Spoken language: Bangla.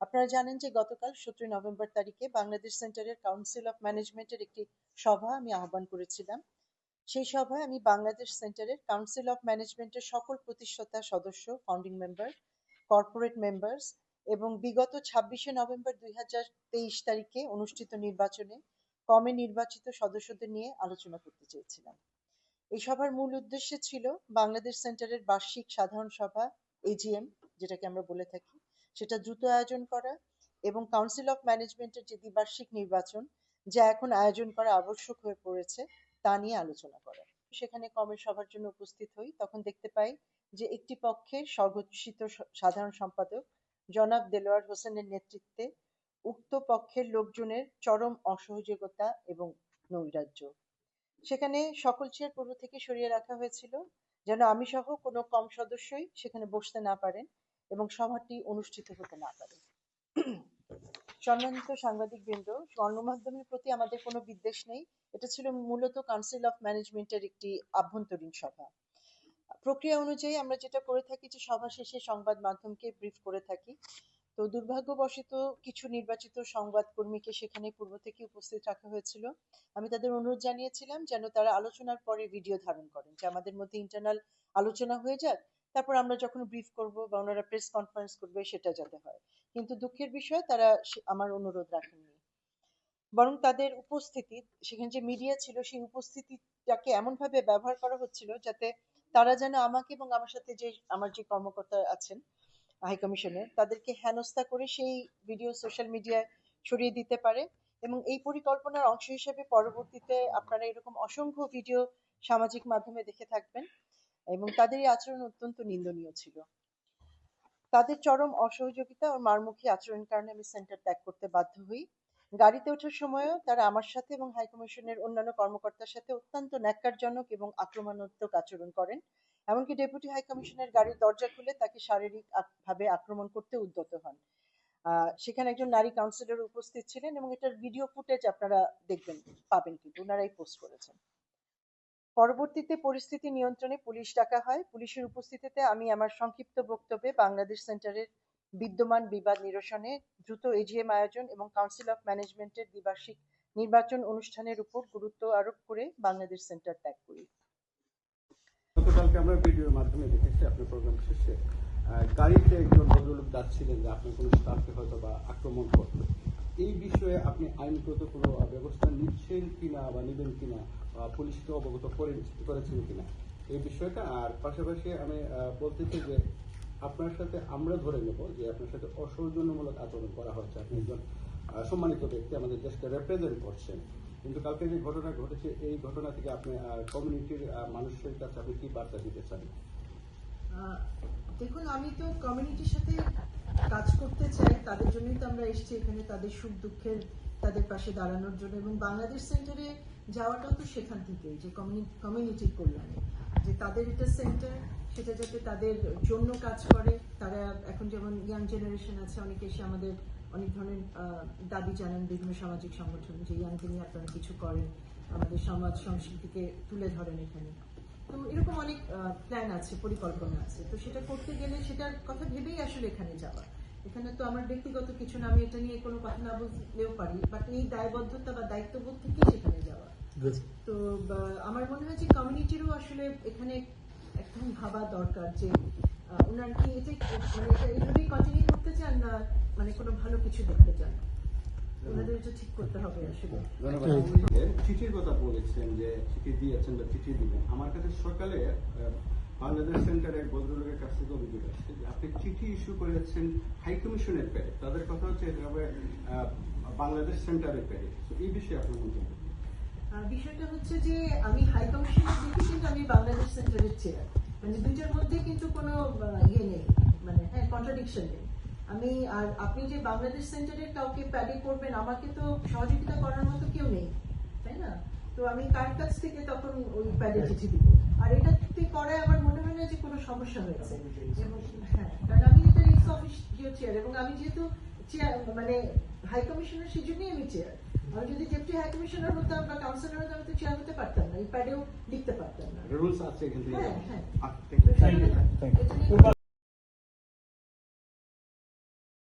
আপনারা জানেন যে গতকাল সতেরোই নভেম্বর তারিখে বাংলাদেশ সেন্টারের কাউন্সিল অফ ম্যানেজমেন্টের একটি সভা আমি আহ্বান করেছিলাম। সেই সভায় আমি বাংলাদেশ সেন্টারের কাউন্সিল অফ ম্যানেজমেন্টের সকল প্রতিষ্ঠাতা সদস্য, ফাউন্ডিং মেম্বার, কর্পোরেট মেম্বার্স এবং বিগত ছাব্বিশে নভেম্বর দুই হাজার তেইশ তারিখে অনুষ্ঠিত নির্বাচনে কমে নির্বাচিত সদস্যদের নিয়ে আলোচনা করতে চেয়েছিলাম। এই সভার মূল উদ্দেশ্য ছিল বাংলাদেশ সেন্টারের বার্ষিক সাধারণ সভা এজিএম যেটাকে আমরা বলে থাকি। সেটা দ্রুত আয়োজন করা এবং কাউন্সিল অফ ম্যানেজমেন্টের যে দ্বিবার্ষিক নির্বাচন, যা এখন আয়োজন করা আবশ্যক হয়ে পড়েছে, তা নিয়ে আলোচনা করা। সেখানে কমের সভার জন্য উপস্থিত হই। তখন দেখতে পাই যে একটি পক্ষের স্বঘোষিত সাধারণ সম্পাদক জনাব দেলোয়ার হোসেনের নেতৃত্বে উক্ত পক্ষের লোকজনের চরম অসহযোগিতা এবং নৈরাজ্য। সেখানে সকল চেয়ার পূর্ব থেকে সরিয়ে রাখা হয়েছিল। যেন আমি সহ কোনো কম সদস্যই সেখানে বসতে না পারেন। এবং সভাটি অনুষ্ঠিত হতে না পারে। সম্মানিত সাংবাদিক বৃন্দ গণমাধ্যমের প্রতি আমাদের কোনো বিদ্বেষ নেই। এটা ছিল মূলত কাউন্সিল অফ ম্যানেজমেন্টের একটি আভ্যন্তরীণ সভা। প্রক্রিয়া অনুযায়ী আমরা যেটা করে থাকি যে সভা শেষে সংবাদ মাধ্যমকে ব্রিফ করে থাকি। তো দুর্ভাগ্যবশত কিছু নির্বাচিত সংবাদ কর্মীকে সেখানে পূর্ব থেকে উপস্থিত রাখা হয়েছিল। আমি তাদের অনুরোধ জানিয়েছিলাম যেন তারা আলোচনার পরে ভিডিও ধারণ করেন, যে আমাদের মধ্যে ইন্টারনাল আলোচনা হয়ে যাক। তারপর আমরা যখন ব্রিফ করব বা ওনারা প্রেস কনফারেন্স করবে, সেটা যাতে হয়। কিন্তু দুঃখের বিষয়, তারা আমার অনুরোধ রাখেননি। বরং তাদের উপস্থিতি, সেখানে যে মিডিয়া ছিল, সেই উপস্থিতিটাকে এমন ভাবে ব্যবহার করা হচ্ছিল যাতে তারা যেন আমাকে এবং আমার সাথে যে, আমার যে কর্মকর্তা আছেন হাই কমিশনের তাদেরকে হেনস্থা করে সেই ভিডিও সোশ্যাল মিডিয়ায় ছড়িয়ে দিতে পারে এবং এই পরিকল্পনার অংশ হিসেবে পরবর্তীতে আপনারা এরকম অসংখ্য ভিডিও সামাজিক মাধ্যমে দেখে থাকবেন। এবং তাদের এই আচরণ অত্যন্ত নিন্দনীয় ছিল। তাদের চরম অসহযোগিতা ও মারমুখী আচরণের কারণে আমি সেন্টার ত্যাগ করতে বাধ্য হই। গাড়িতে ওঠার সময়ও তারা আমার সাথে এবং হাই কমিশনের অন্যান্য কর্মকর্তার সাথে অত্যন্ত ন্যাক্কারজনক এবং আক্রমণাত্মক আচরণ করেন। এমনকি ডেপুটি হাইকমিশনের গাড়ির দরজা খুলে তাকে শারীরিক ভাবে আক্রমণ করতে উদ্যত হন। সেখানে একজন নারী কাউন্সিলর উপস্থিত ছিলেন এবং এটার ভিডিও ফুটেজ আপনারা দেখবেন, পাবেন কিন্তু, ওনারাই পোস্ট করেছেন। পরবর্তীতে পরিস্থিতি নিয়ন্ত্রণে পুলিশ ডাকা হয়। পুলিশের উপস্থিতিতে আমি আমার সংক্ষিপ্ত বক্তব্যে বাংলাদেশ সেন্টারের বিদ্যমান বিবাদ নিরসনে দ্রুত এজিএম আয়োজন এবং কাউন্সিল অফ ম্যানেজমেন্টের দ্বিবার্ষিক নির্বাচন অনুষ্ঠানের উপর গুরুত্ব আরোপ করে বাংলাদেশ সেন্টার ত্যাগ করি। গতকালকে আমরা ভিডিওর মাধ্যমে দেখেছি আপনার প্রোগ্রাম শেষে গাড়িতে একজন ভদ্রলোক যাচ্ছিলেন যে কোনো স্টাফকে হয়তো বা আক্রমণ করতো এই বিষয়ে আপনি আইনগত কোনো ব্যবস্থা নিচ্ছেন কিনা বা নেবেন কিনা পুলিশকে অবগত করেছেন কিনা এই বিষয়টা। আর পাশাপাশি আমি আহ, বলতে চাই যে আপনার সাথে আমরা ধরে নেব যে আপনার সাথে অসৌজন্যমূলক আচরণ করা হচ্ছে। আপনি একজন সম্মানিত ব্যক্তি আমাদের দেশকে রিপ্রেজেন্ট করছেন। কিন্তু কালকে যে ঘটনা ঘটেছে এই ঘটনা থেকে আপনি কমিউনিটির মানুষের কাছে আপনি কি বার্তা দিতে চান? দেখুন আমি তো কমিউনিটির সাথে কাজ করতে চাই, তাদের জন্যই তো আমরা এসেছি এখানে, তাদের সুখ দুঃখের তাদের পাশে দাঁড়ানোর জন্য। এবং বাংলাদেশ সেন্টারে যাওয়াটাও তো সেখান থেকেই, যে কমিউনিটির কল্যাণে। যে তাদের এটা সেন্টার সেটা যাতে তাদের জন্য কাজ করে। তারা এখন যেমন ইয়াং জেনারেশন আছে, অনেকে এসে আমাদের অনেক ধরনের দাবি জানান বিভিন্ন সামাজিক সংগঠন, যে ইয়াংকে নিয়ে আপনারা কিছু করেন। আমাদের সমাজ, সংস্কৃতিকে তুলে ধরেন এখানে। তো এরকম অনেক প্ল্যান আছে পরিকল্পনা আছে। তো সেটা করতে গেলে সেটার কথা ভেবেই আসলে এখানে যাওয়া। এখানে তো আমার ব্যক্তিগত কিছু না আমি এটা নিয়ে কোনো কথা না বললেও পারি বাট এই দায়বদ্ধতা বা দায়িত্ববোধ থেকেই সেখানে যাওয়া। তো আমার মনে হয় যে কমিউনিটিরও আসলে এখানে একদম ভাবা দরকার যে ওনার কি এটাই মানে এটা এইভাবেই কন্টিনিউ করতে চান না মানে কোনো ভালো কিছু দেখতে চান? ওনাদের এটা ঠিক করতে হবে আসলে। ধন্যবাদ। আপনি যে চিঠির কথা বলেছেন যে চিঠি দিয়েছেন বা চিঠি দিবেন আমার কাছে সকালে বাংলাদেশ সেন্টারের ভদ্রলোকের কাছ থেকে অভিযোগ আসছে যে আপনি চিঠি ইস্যু করেছেন হাই কমিশনের প্যারে তাদের কথা হচ্ছে এটা হবে বাংলাদেশ সেন্টারের প্যারে তো এই বিষয়ে আপনার মন্তব্য বিষয়টা হচ্ছে যে আমি হাই কমিশনে দেখি কিন্তু আমি বাংলাদেশ সেন্টারের চেয়ার মানে দুইটার মধ্যে কিন্তু কোনো ইয়ে নেই। মানে হ্যাঁ কন্ট্রাডিকশন নেই। আমি আর আপনি যে বাংলাদেশ সেন্টারের কাউকে প্যাডে করবেন আমাকে তো সহযোগিতা করার মতো কেউ নেই তাই না? তো আমি কার কাছ থেকে তখন ওই প্যাডে চিঠি দিব? আর এটা করায় আমার মনে হয় না যে কোনো সমস্যা হয়েছে। এবং হ্যাঁ কারণ আমি এটা এক্স অফিসিও চেয়ার এবং আমি যেহেতু চেয়ার মানে হাই কমিশনার সেই জন্যই আমি চেয়ার আমি যদি ডেপুটি হাই কমিশনার হতাম বা কাউন্সিলর হতাম আমি তো চেয়ার হতে পারতাম না এই প্যাডেও লিখতে পারতাম না। রুলস আছে কিন্তু হ্যাঁ, হ্যাঁ।